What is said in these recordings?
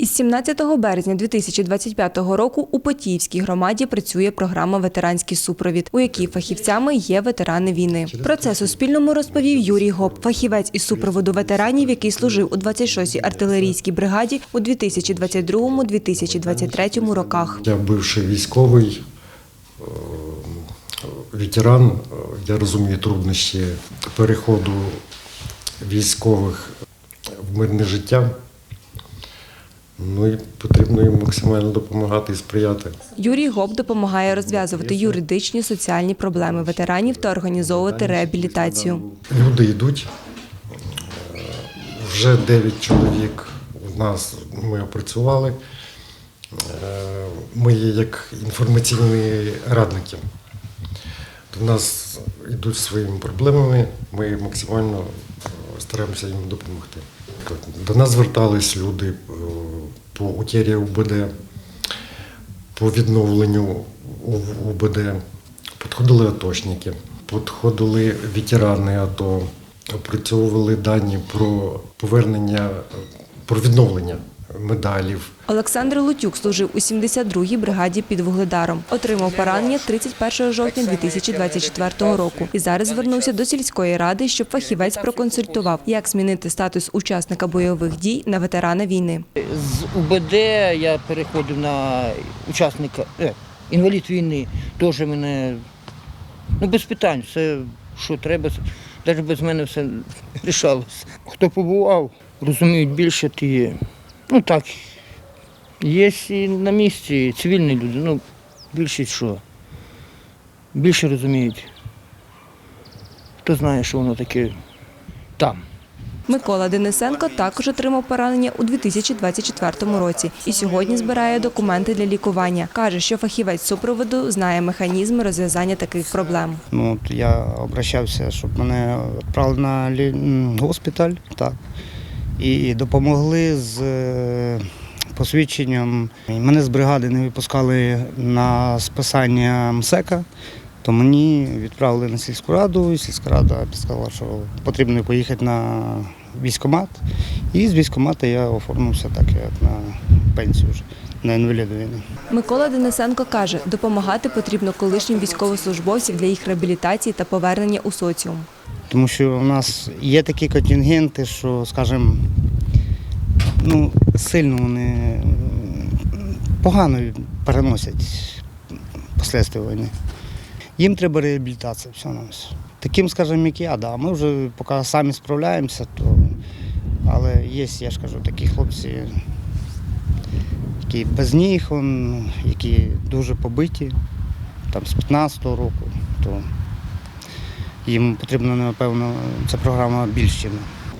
Із 17 березня 2025 року у Потіївській громаді працює програма Ветеранський супровід, у якій фахівцями є ветерани війни. Про це Суспільному розповів Юрій Гоп, фахівець із супроводу ветеранів, який служив у 26-й артилерійській бригаді у 2022-2023 роках. Я бивший військовий, е, ветеран. Е, Я розумію труднощі переходу військових в мирне життя. Ну і потрібно їм максимально допомагати і сприяти. Юрій Гоп допомагає розв'язувати юридичні соціальні проблеми ветеранів та організовувати реабілітацію. Люди йдуть. Е, Вже 9 чоловік у нас ми опрацювали. Е, Ми є як інформаційні радники. До нас йдуть своїми проблемами, ми максимально е, стараємося їм допомогти. До нас звертались люди по утері УБД, по відновленню УБД. Підходили атошники, підходили ветерани АТО, опрацьовували дані про повернення, про відновлення медалів. Олександр Лутюк служив у 72-й бригаді під Вугледаром. Отримав поранення 31 жовтня 2024 року і зараз звернувся до сільської ради, щоб фахівець проконсультував, як змінити статус учасника бойових дій на ветерана війни. З УБД я переходив на учасника, е, інвалід війни. Теж мене ну, без питань, все, що треба, навіть без мене все рішалося. Хто побував, розуміють більше ті. Ну так, є і на місці цивільні люди, ну, більшість що. Більше розуміють. Хто знає, що воно таке там. Микола Денисенко також отримав поранення у 2024 році і сьогодні збирає документи для лікування. Каже, що фахівець супроводу знає механізми розв'язання таких проблем. Ну, от я обращався, щоб мене відправили на госпіталь, так. І допомогли з е, посвідченням. Мене з бригади не випускали на списання МСЕКа, то мені відправили на сільську раду, і сільська рада сказала, що потрібно поїхати на військкомат. І з військкомата я оформився так, як на пенсію вже, на інваліда війни. Микола Денисенко каже, допомагати потрібно колишнім військовослужбовцям для їх реабілітації та повернення у соціум. Тому що у нас є такі контингенти, що, скажімо, ну, сильно вони погано переносять послідствия війни. Їм треба реабілітація, все на все. Таким, скажімо, як я, да. ми вже поки самі справляємося, то... але є, я ж кажу, такі хлопці, які без ніг, які дуже побиті, там, з 15-го року, то їм потрібно, напевно, ця програма більш чим.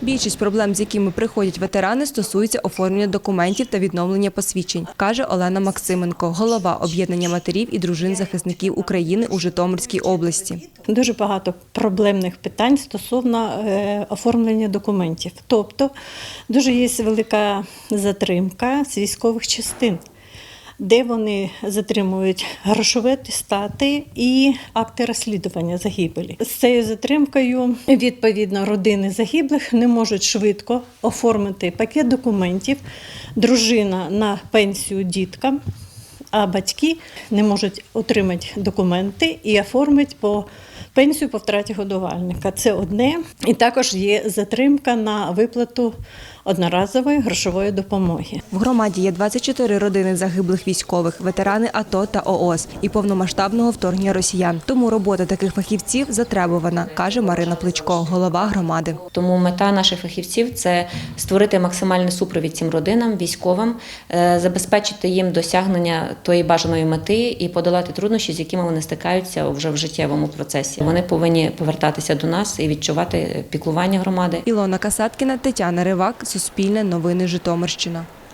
Більшість проблем, з якими приходять ветерани, стосуються оформлення документів та відновлення посвідчень, каже Олена Максименко, голова об'єднання матерів і дружин захисників України у Житомирській області. Дуже багато проблемних питань стосовно е, оформлення документів. Тобто дуже є велика затримка з військових частин, де вони затримують грошове тестати і акти розслідування загибелі. З цією затримкою відповідно родини загиблих не можуть швидко оформити пакет документів. Дружина на пенсію діткам а батьки не можуть отримати документи і оформити по пенсію по втраті годувальника. Це одне. І також є затримка на виплату одноразової грошової допомоги. В громаді є 24 родини загиблих військових, ветерани АТО та ООС і повномасштабного вторгнення росіян. Тому робота таких фахівців затребувана, каже Марина Плечко, голова громади. Тому мета наших фахівців це створити максимальний супровід цим родинам, військовим, е, забезпечити їм досягнення тої бажаної мети і подолати труднощі, з якими вони стикаються вже в життєвому процесі. Вони повинні повертатися до нас і відчувати піклування громади. Ілона Касаткіна, Тетяна Ривак, Суспільне новини Житомирщина.